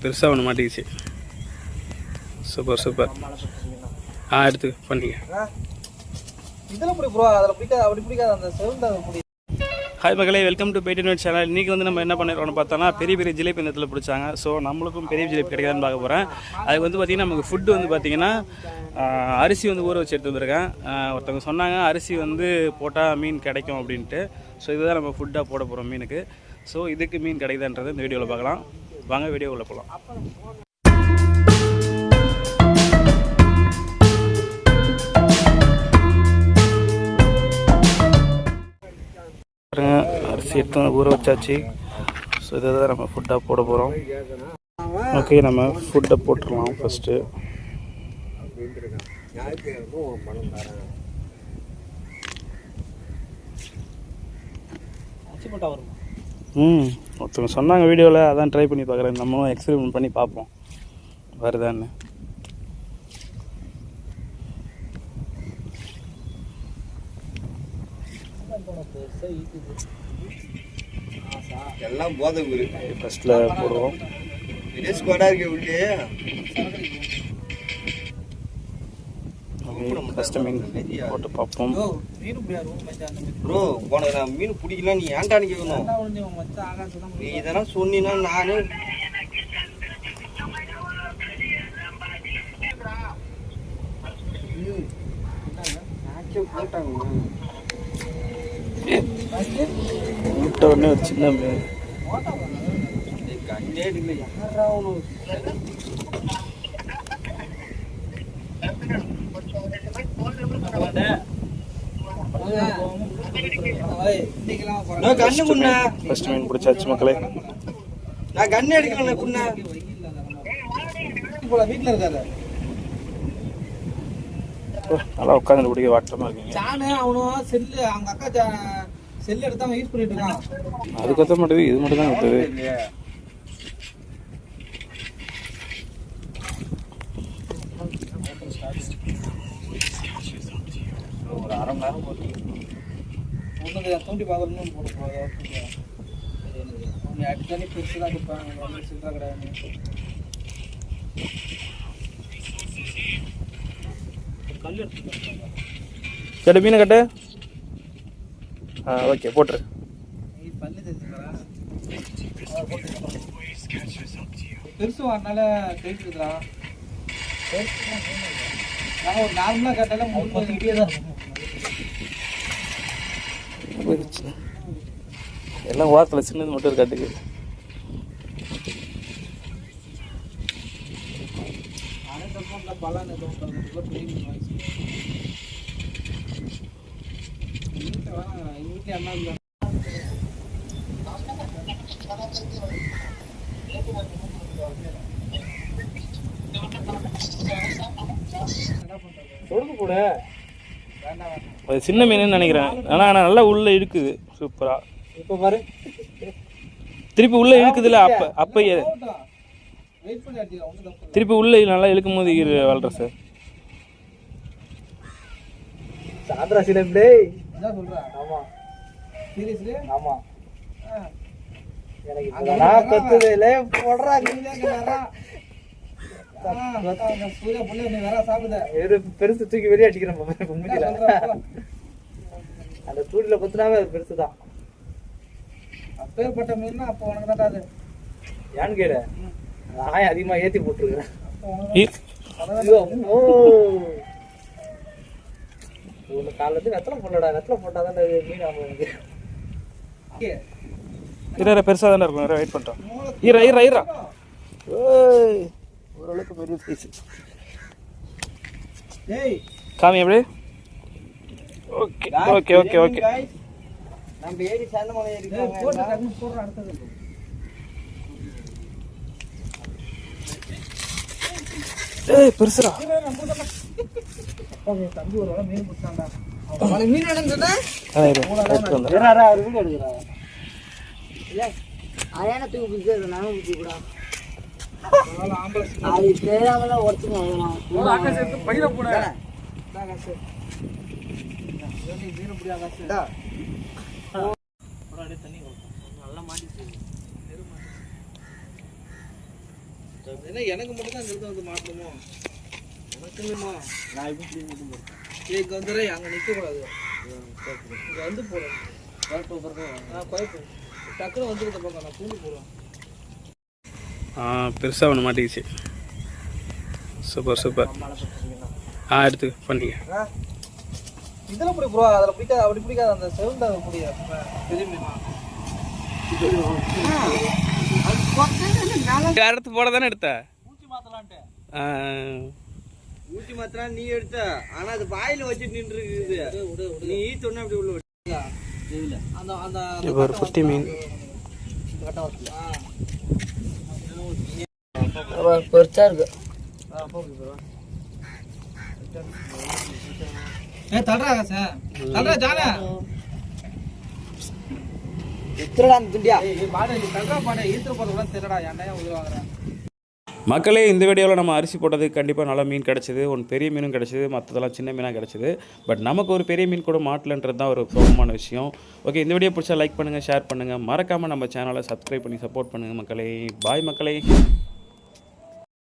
பெருசாக ஒன்று மாட்டிக்கிச்சு. Super super. ஆ எடுத்து பண்ணிங்க இதில் பிடி ப்ரோ அதில் பிடிக்காது அப்படி பிடிக்காது அந்த செவந்த பிடி. ஹாய் மக்களே வெல்கம் டு பேட்டி நோட் சேனல் இன்றைக்கி வந்து நம்ம என்ன பண்ணிருக்கோம்னு பார்த்தோம்னா பெரிய பெரிய ஜிலேபி இந்த இடத்துல பிடிச்சாங்க. ஸோ நம்மளுக்கும் பெரிய ஜிலேபி கிடைக்காதுன்னு பார்க்க போகிறேன் அதுக்கு வந்து பார்த்திங்கன்னா நமக்கு ஃபுட்டு வந்து பார்த்திங்கன்னா அரிசி வந்து ஊற வச்சு எடுத்து வந்திருக்கேன். ஒருத்தவங்க சொன்னாங்க அரிசி வந்து போட்டால் மீன் கிடைக்கும் அப்படின்ட்டு. ஸோ இதுதான் நம்ம ஃபுட்டாக போட போகிறோம் மீனுக்கு. ஸோ இதுக்கு மீன் கிடைக்குதான்றது இந்த வீடியோவில் பார்க்கலாம். வாங்க வீடியோவில் போகலாம் அரிசி எடுத்து ஊற வச்சாச்சு. ஸோ இதை தான் நம்ம ஃபுட்டாக போட போகிறோம் ஓகே நம்ம ஃபுட்டை போட்டுடலாம் ஃபஸ்ட்டு வரும். ம். ஒருத்தவங்க சொன்னாங்க வீடியோவில் அதான் ட்ரை பண்ணி பார்க்குறேன் நம்மளும் எக்ஸ்பெரிமெண்ட் பண்ணி பார்ப்போம். வருதான்னு எல்லாம் போதை ஃபஸ்ட்டில் போடுவோம். உள்ளே. ஃபஸ்ட்டு மீன் போட்டு பார்ப்போம். ப்ரோ உனக்கு நான் மீன் பிடிக்கல நீ ஏன்டான்னு கேட்கணும் நீ இதெல்லாம் சொன்னீன்னா நானு விட்ட உடனே ஒரு சின்ன மீன். கண்ணே எடுக்கல யாரா உனக்கு ஓய், இன்னைக்கெல்லாம் போறேன். நான் கண்ணு குண்ணா. ஃபஸ்ட் மீன் பிடிச்சாச்சு மக்களே. நான் கண்ணு எடுக்கல குண்ணா. போல வீட்டுல இருக்காரு நல்லா உட்காந்து பிடிக்க வாட்டமாக இருக்கீங்க. சானு அவனும் செல்லு அவங்க அக்கா செல்லு எடுத்து அவன் யூஸ் பண்ணிட்டு இருக்கான். அது கொத்த மாட்டேது இது மட்டும் தான் கொத்துது அரை மணி நேரம் போட்டு ஒன்று தூண்டி பார்க்கணும்னு போட்டு போகிறோம் நீ அடித்தானே பெருசு தான் சில்லற கிடையாது கல் எடுத்து கட்டு மீனை கட்டு. ஆ ஓகே போட்டுரு. நீ பல்லு தெரிஞ்சுக்கிறா பெருசு வரனால கேட்டுருக்குறா நாங்கள் ஒரு நார்மலாக கேட்டாலும் முப்பது கிட்டே தான் இருக்கும். போயிடுச்சு. எல்லாம் ஓரத்தில் சின்னது மட்டும் இருக்காட்டுக்கு நானே கூட. அது சின்ன மீனுன்னு நினைக்கிறேன். ஆனால் ஆனால் நல்லா உள்ளே இழுக்குது. சூப்பராக இப்போ பாரு. திருப்பி உள்ளே இழுக்குதுல்ல அப்போ அப்போ திருப்பி உள்ளே நல்லா இழுக்கும் போது வளர்ற சார். சாந்திரா சிலம் டேய் என்ன சொல்ற? ஆமா. சீரியஸ்லி? ஆமா. எனக்கு நான் கத்துதேல போடுறா நீங்க கேக்குறா சூர்யா புள்ள நீ வேற சாப்பிடுத எது பெருசு தூக்கி வெளியே அடிக்கிறேன் அந்த தூண்டில கொத்துனாவே அது பெருசுதான். அப்பேற்பட்ட மீன் அப்போ உனக்கு தான் அது? ஏன்னு கேட நான் அதிகமா ஏத்தி போட்டுருக்கேன் அப்போ உனக்கு ஐயோ, அம்மோ. உன்னை காலைல இருந்து வெத்தலை போடலடா வெத்தலை போட்டாதான் அது மீன் ஆகும் எனக்கு. இரு. பெருசாக தானே இருக்கும். வெயிட் பண்ணிட்டோம் ஈரா ஈரா ஈரா ஓய். ஓரளவுக்கு பெரிய சைஸ் டேய் காமி எப்படி? ஓகே ஓகே ஓகே ஓகே நம்ம ஏறி சண்டை மலை ஏறி டேய் போடு டக்கு போடுற அடுத்தது. ஏய் பெருசுடா. தம்பி ஒரு வேளை மீன் பிடிச்சான்டா. அவன் மீன் வேணும்னு ஆ இரு எடுத்து வந்தேன் இருடா, அவர் வீடு எடுக்கிறா. ஆம்பளை அது தெரியாமல ஒருத்தங்க பையில போட. எனக்கு மட்டும் தான் இந்த வந்து மாட்டணுமோ? உனக்கு இல்லைம்மா. நான் பண்ணி போடுறேன்? ஏய், இங்க வந்துடுற அங்கே நிற்கக்கூடாது இங்கே வந்து போடுறேன் Correct ஆ correct ஆ. நான் குழப்பம் டக்குனு வந்துருந்த பக்கம் நான் பூண்டு போடுவேன். பெருசாக ஒன்று மாட்டிக்கிச்சு. சூப்பர் சூப்பர் ஆ எடுத்து பண்ணிங்க இதில் பிடி ப்ரோ அதில் பிடிக்காது அப்படி பிடிக்காது அந்த பிடிக்காது பெரிய மீன் வேறு இடத்து போட தானே எடுத்த? ஊட்டி மாத்திரா நீ எடுத்த. ஆனா அது வாயில வச்சுட்டு நின்று இருக்குது நீ சொன்ன அப்படி உள்ள விட்டு. அந்த அந்த மீன். பெருசா இருக்கு? ஏ சார் ஜானா அந்த துண்டியா. பாடு பாடு மக்களே இந்த வீடியோவில் நம்ம அரிசி போட்டதுக்கு கண்டிப்பாக நல்ல மீன் கிடச்சிது ஒன்று பெரிய மீனும் கிடச்சிது மற்றதெல்லாம் சின்ன மீனாக கிடச்சிது. பட் நமக்கு ஒரு பெரிய மீன் கூட மாட்டலன்றது தான் ஒரு சோகமான விஷயம். ஓகே இந்த வீடியோ பிடிச்சா லைக் பண்ணுங்கள் ஷேர் பண்ணுங்கள் மறக்காமல் நம்ம சேனலை சப்ஸ்கிரைப் பண்ணி சப்போர்ட் பண்ணுங்கள் மக்களே. பாய் மக்களே.